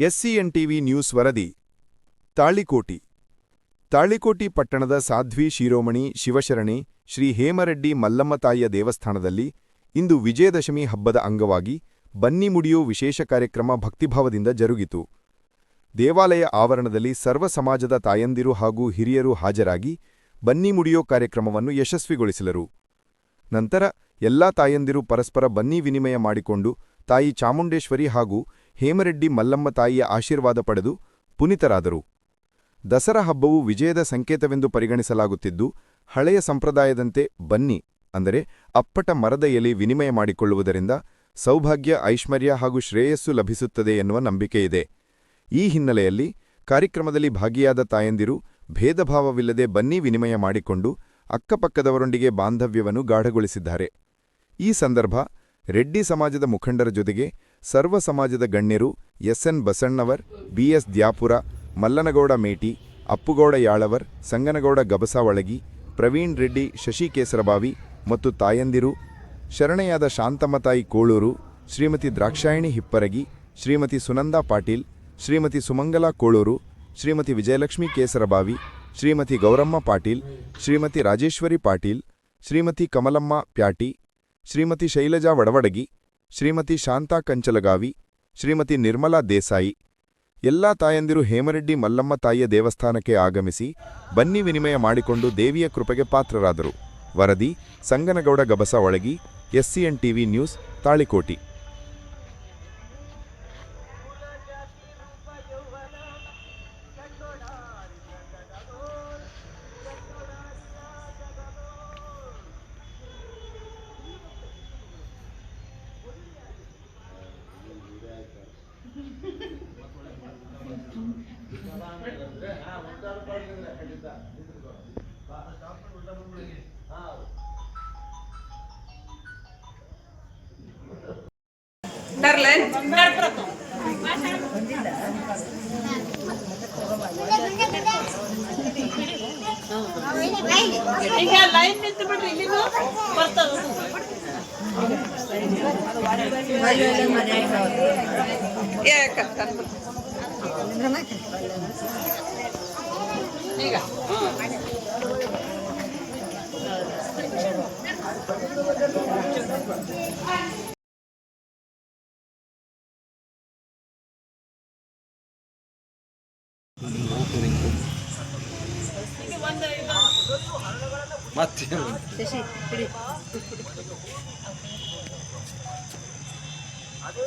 ಎಸ್ಸಿಎನ್ TV news ವರದಿ. ತಾಳಿಕೋಟಿ. ತಾಳಿಕೋಟಿ ಪಟ್ಟಣದ ಸಾಧ್ವಿ ಶಿರೋಮಣಿ ಶಿವಶರಣಿ ಶ್ರೀ ಹೇಮರೆಡ್ಡಿ ಮಲ್ಲಮ್ಮ ತಾಯಿಯ ದೇವಸ್ಥಾನದಲ್ಲಿ ಇಂದು ವಿಜಯದಶಮಿ ಹಬ್ಬದ ಅಂಗವಾಗಿ ಬನ್ನಿ ಮುಡಿಯೋ ವಿಶೇಷ ಕಾರ್ಯಕ್ರಮ ಭಕ್ತಿಭಾವದಿಂದ ಜರುಗಿತು. ದೇವಾಲಯ ಆವರಣದಲ್ಲಿ ಸರ್ವ ಸಮಾಜದ ತಾಯಂದಿರು ಹಾಗೂ ಹಿರಿಯರು ಹಾಜರಾಗಿ ಬನ್ನಿ ಮುಡಿಯೋ ಕಾರ್ಯಕ್ರಮವನ್ನು ಯಶಸ್ವಿಗೊಳಿಸಿದರು. ನಂತರ ಎಲ್ಲಾ ತಾಯಂದಿರು ಪರಸ್ಪರ ಬನ್ನಿ ವಿನಿಮಯ ಮಾಡಿಕೊಂಡು ತಾಯಿ ಚಾಮುಂಡೇಶ್ವರಿ ಹಾಗೂ ಹೇಮರೆಡ್ಡಿ ಮಲ್ಲಮ್ಮ ತಾಯಿಯ ಆಶೀರ್ವಾದ ಪಡೆದು ಪುನಿತರಾದರು. ದಸರಾ ಹಬ್ಬವು ವಿಜಯದ ಸಂಕೇತವೆಂದು ಪರಿಗಣಿಸಲಾಗುತ್ತಿದ್ದು, ಹಳೆಯ ಸಂಪ್ರದಾಯದಂತೆ ಬನ್ನಿ, ಅಂದರೆ ಅಪ್ಪಟ ಮರದ ಎಲೆ ವಿನಿಮಯ ಮಾಡಿಕೊಳ್ಳುವುದರಿಂದ ಸೌಭಾಗ್ಯ, ಐಶ್ವರ್ಯ ಹಾಗೂ ಶ್ರೇಯಸ್ಸು ಲಭಿಸುತ್ತದೆ ಎನ್ನುವ ನಂಬಿಕೆಯಿದೆ. ಈ ಹಿನ್ನೆಲೆಯಲ್ಲಿ ಕಾರ್ಯಕ್ರಮದಲ್ಲಿ ಭಾಗಿಯಾದ ತಾಯಂದಿರು ಭೇದಭಾವವಿಲ್ಲದೆ ಬನ್ನಿ ವಿನಿಮಯ ಮಾಡಿಕೊಂಡು ಅಕ್ಕಪಕ್ಕದವರೊಂದಿಗೆ ಬಾಂಧವ್ಯವನ್ನು ಗಾಢಗೊಳಿಸಿದ್ದಾರೆ. ಈ ಸಂದರ್ಭ ರೆಡ್ಡಿ ಸಮಾಜದ ಮುಖಂಡರ ಜೊತೆಗೆ ಸರ್ವ ಸಮಾಜದ ಗಣ್ಯರು S N Basannavar, B S Dyapura, Mallanagouda Meti, Appugouda Yalavar, Sanganagouda Gabasavalagi Praveen Reddy, Shashi Kesarabavi ಮತ್ತು ತಾಯಂದಿರು, ಶರಣೆಯಾದ ಶಾಂತಮತಾಯಿ ಕೋಳೂರು, ಶ್ರೀಮತಿ ದ್ರಾಕ್ಷಾಯಣಿ ಹಿಪ್ಪರಗಿ, ಶ್ರೀಮತಿ ಸುನಂದಾ ಪಾಟೀಲ್, ಶ್ರೀಮತಿ ಸುಮಂಗಲಾ ಕೋಳೂರು, ಶ್ರೀಮತಿ ವಿಜಯಲಕ್ಷ್ಮಿ ಕೇಸರಬಾವಿ, ಶ್ರೀಮತಿ ಗೌರಮ್ಮ ಪಾಟೀಲ್, ಶ್ರೀಮತಿ ರಾಜೇಶ್ವರಿ ಪಾಟೀಲ್, ಶ್ರೀಮತಿ ಕಮಲಮ್ಮ ಪ್ಯಾಟಿ, ಶ್ರೀಮತಿ ಶೈಲಜಾ ವಡವಡಗಿ ಶ್ರೀಮತಿ ಶಾಂತಾ ಕಂಚಲಗಾವಿ, ಶ್ರೀಮತಿ ನಿರ್ಮಲಾ ದೇಸಾಯಿ, ಎಲ್ಲಾ ತಾಯಂದಿರು ಹೇಮರೆಡ್ಡಿ ಮಲ್ಲಮ್ಮ ತಾಯಿಯ ದೇವಸ್ಥಾನಕ್ಕೆ ಆಗಮಿಸಿ ಬನ್ನಿ ವಿನಿಮಯ ಮಾಡಿಕೊಂಡು ದೇವಿಯ ಕೃಪೆಗೆ ಪಾತ್ರರಾದರು. ವರದಿ, Sanganagouda Gabasavalagi, SCN TV news, Talikoti. ಈಗ ಲೈನ್ ನಿಂತು ಬಿಡ್ರಿ ಇಲ್ಲಿಗೂ ಬರ್ತದ. ಈಗ ಮತ್ತೆ ಶಶಿ ಬಿಡಿ ಅದೇ